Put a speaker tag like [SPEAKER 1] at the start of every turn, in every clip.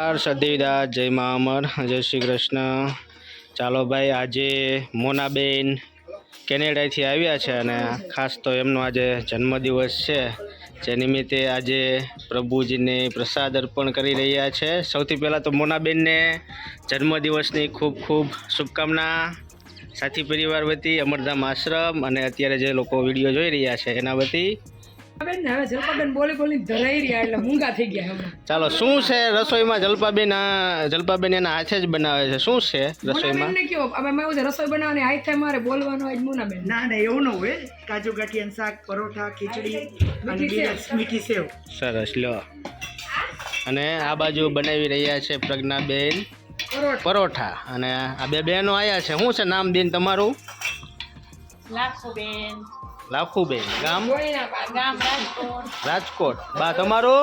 [SPEAKER 1] સદેવદાસ જય મા અમર, જય શ્રી કૃષ્ણ. ચાલો ભાઈ, આજે મોનાબેન કેનેડાથી આવ્યા છે અને ખાસ તો એમનો આજે જન્મદિવસ છે. જે નિમિત્તે આજે પ્રભુજીને પ્રસાદ અર્પણ કરી રહ્યા છે. સૌથી પહેલાં તો મોનાબેનને જન્મદિવસની ખૂબ ખૂબ શુભકામના. સાથી પરિવાર વતી, અમરધામ આશ્રમ અને અત્યારે જે લોકો વીડિયો જોઈ રહ્યા છે એના વતી
[SPEAKER 2] બેન હવે જલપાબેન બોલી બોલી ધરાઈ રહ્યા એટલે મૂંગા થઈ ગયા હમણાં.
[SPEAKER 1] ચાલો શું છે રસોઈમાં? જલપાબેન આ જલપાબેન એના હાથે જ બનાવે છે. શું છે રસોઈમાં?
[SPEAKER 2] ને કયો. અમે મેં એવું રસોઈ બનાવવાની હાઈ થાય મારે બોલવાનું આજ મુનાબેન.
[SPEAKER 3] ના ના એવું ન હોય. કાજુ ગાંઠિયાનું શાક પરોઠા ખીચડી અને
[SPEAKER 2] મીઠી
[SPEAKER 3] મીઠી સેવ.
[SPEAKER 1] સરસ લો. અને આ બાજુ બનાવી રહ્યા છે પ્રજ્ઞાબેન.
[SPEAKER 2] પરોઠા.
[SPEAKER 1] અને આ બે બહેનો આવ્યા છે. શું છે નામ બેન તમારું?
[SPEAKER 4] લાખોબેન
[SPEAKER 1] લાખુબેન ગામ?
[SPEAKER 4] રાજકોટ.
[SPEAKER 1] રાજકોટ. બા તમારો?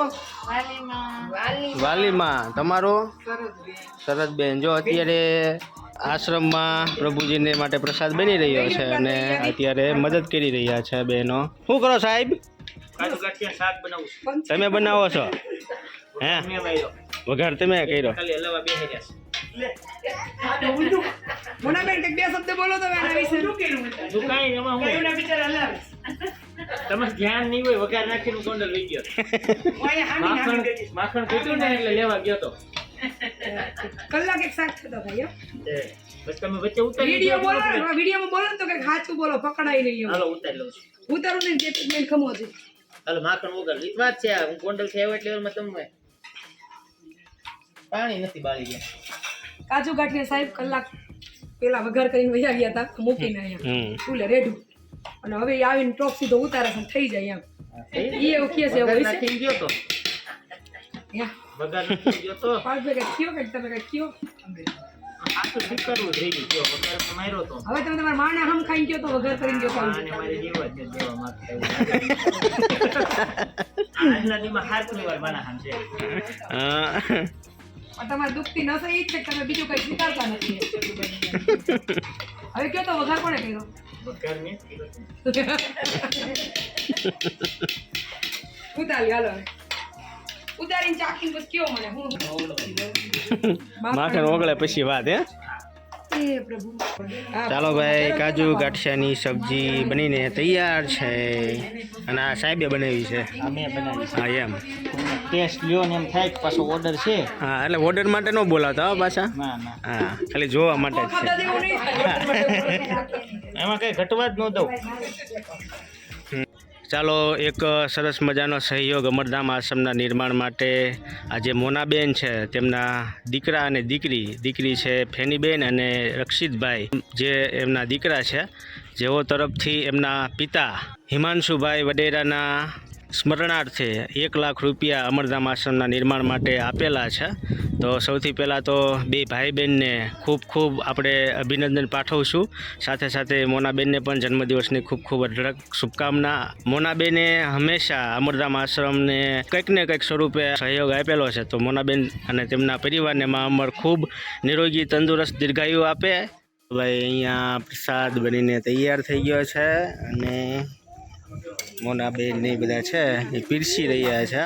[SPEAKER 4] વાલીમાં.
[SPEAKER 1] તમારો? તમારું શરદબેન જો અત્યારે આશ્રમમાં પ્રભુજીને માટે પ્રસાદ બની રહ્યો છે અને અત્યારે મદદ કરી રહ્યા છે બહેનો. શું કરો સાહેબ? તમે બનાવો છો? હે? વઘાર તમે કર્યો?
[SPEAKER 3] બેસી
[SPEAKER 2] મુનાબેન કંઈક બે શબ્દ બોલો તો એના વિશે
[SPEAKER 3] છે તું કાંઈ એમાં હું? તમે ધ્યાન નહીં હોય વઘાર નાખીને ગોંડલ લઈ ગયો. માખણ માખણ ઘટ્યું ને એટલે લેવા ગયો તો.
[SPEAKER 2] કલાક એક શાક થતો ભાઈ
[SPEAKER 3] પછી તમે વચ્ચે ઉતારી
[SPEAKER 2] વીડિયો બોલો વિડીયોમાં બોલો તો કંઈક સાચું બોલો પકડાઈ નહીં
[SPEAKER 3] હાલો ઉતારી લઉં છું.
[SPEAKER 2] ઉતારું ને જે મેં ખમો છે.
[SPEAKER 3] હાલો માખણ વગર રીતવા જ છે. હું થી આવ્યો એટલે એમાં તમે પાણી નથી બાળી ગયા.
[SPEAKER 2] કાજુ ગાંઠિયા સાહેબ કલાક પેલા વઘાર કરીને વહી ગયા હતા મૂકીને અહીંયા. ફૂલે રેડું. અને હવે આવીને ટોપ સીધો ઉતારે છે થઈ જાય એમ. એ એવું કહે છે એવું હોય છે.
[SPEAKER 3] ગયો તો. વઘાર ગયો તો.
[SPEAKER 2] પાંચ વાગે કયો કે તમે કઈ કયો
[SPEAKER 3] તો તો.
[SPEAKER 2] હવે તમે તમારા માને હમ ખાઈને ગયો તો વઘાર કરીને ગયો તો.
[SPEAKER 3] આજના દીમાં હાથની વાર બનાહામ છે
[SPEAKER 1] હા.
[SPEAKER 2] પણ તમારે દુખતી નસે જ છે તમે બીજું કઈ સ્વીકારતા નથી. હવે કયો તો વઘાર કોને કર્યો. ઉતારી હાલો ઉતારીને ચાખીને પછી કયો મને હું?
[SPEAKER 1] માખણ ઓગળે પછી વાત
[SPEAKER 2] એ હા,
[SPEAKER 1] ચાલો ભાઈ કાજુ ગાંઠિયાની સબ્જી બનીને તૈયાર છે. અને આ સાહેબે બનાવી છે.
[SPEAKER 3] આ મેં બનાવી
[SPEAKER 1] હા એમ.
[SPEAKER 3] ટેસ્ટ લ્યો ને એમ થાય કે પાછો ઓર્ડર છે.
[SPEAKER 1] હા એટલે ઓર્ડર માટે ન બોલાવતા હો પાછા.
[SPEAKER 3] ના ના.
[SPEAKER 1] હા ખાલી જોવા માટે જ છે.
[SPEAKER 3] એમાં કઈ ઘટવા જ ન દઉં.
[SPEAKER 1] ચાલો એક સરસ મજાનો સહયોગ અમરધામ આશ્રમના નિર્માણ માટે આજે મોનાબેન છે, તેમના દીકરા અને દીકરી. દીકરી છે ફેનીબેન અને રક્ષિતભાઈ, જે એમના દીકરા છે. જેઓ તરફથી એમના પિતા હિમાંશુભાઈ વડેરાના સ્મરણાર્થે એક લાખ રૂપિયા અમરધામ આશ્રમના નિર્માણ માટે આપેલા છે. તો સૌથી પહેલાં તો બે ભાઈ બહેનને ખૂબ ખૂબ આપણે અભિનંદન પાઠવશું. સાથે સાથે મોનાબેનને પણ જન્મદિવસની ખૂબ ખૂબ અઢળક શુભકામના. મોનાબેને હંમેશા અમરધામ આશ્રમને કંઈક ને કંઈક સ્વરૂપે સહયોગ આપેલો છે. તો મોનાબેન અને તેમના પરિવારને માં અમર ખૂબ નિરોગી, તંદુરસ્ત દીર્ઘાયુ આપે. ભાઈ અહીંયા પ્રસાદ બનીને તૈયાર થઈ ગયો છે અને મોનાબેન ને એ બધા છે એ પીરસી રહ્યા છે.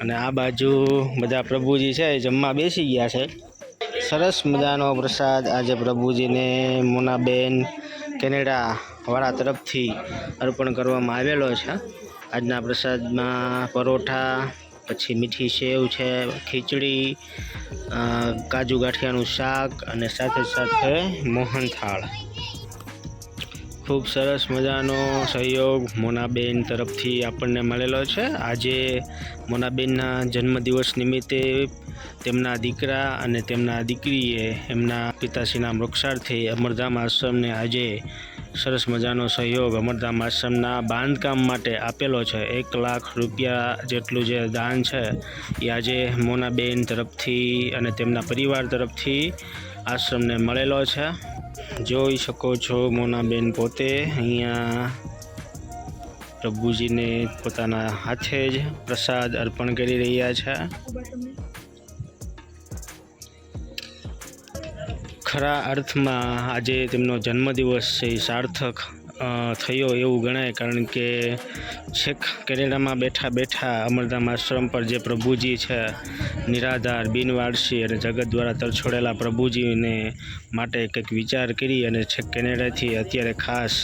[SPEAKER 1] અને આ બાજુ બધા પ્રભુજી છે એ જમવા બેસી ગયા છે. સરસ મજાનો પ્રસાદ આજે પ્રભુજીને મોનાબેન કેનેડા વાળા તરફથી અર્પણ કરવામાં આવેલો છે. આજના પ્રસાદમાં પરોઠા પછી મીઠી સેવ છે ખીચડી કાજુ ગાંઠિયાનું શાક અને સાથે સાથે મોહનથાળ. ખૂબ સરસ મજાનો સહયોગ મોનાબેન તરફથી આપણને મળેલો છે. આજે મોનાબેનના જન્મદિવસ નિમિત્તે તેમના દીકરા અને તેમના દીકરીએ એમના પિતાશ્રીના વૃક્ષાર્થે અમરધામ આશ્રમને આજે સરસ મજાનો સહયોગ અમરધામ આશ્રમના બાંધકામ માટે આપેલો છે. એક લાખ રૂપિયા જેટલું જે દાન છે એ આજે મોનાબેન તરફથી અને તેમના પરિવાર તરફથી આશ્રમને મળેલો છે. જોઈ શકો છો મોનાબેન પોતે અહીંયા પ્રભુજીને પોતાના હાથે જ પ્રસાદ અર્પણ કરી રહ્યા છે. ખરા અર્થમાં આજે તેમનો જન્મદિવસ છે, સાર્થક. થયો એવું ગણાય, કારણ કે છેક કેનેડામાં બેઠા બેઠા અમરધામ આશ્રમ પર જે પ્રભુજી છે, નિરાધાર, બિનવારસી અને જગત દ્વારા તરછોડેલા પ્રભુજીને માટે કંઈક વિચાર કરી અને છેક કેનેડાથી અત્યારે ખાસ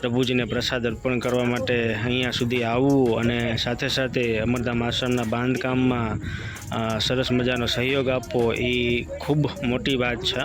[SPEAKER 1] પ્રભુજીને પ્રસાદ અર્પણ કરવા માટે અહીંયા સુધી આવવું અને સાથે સાથે અમરધામ આશ્રમના બાંધકામમાં સરસ મજાનો સહયોગ આપવો, એ ખૂબ મોટી વાત છે.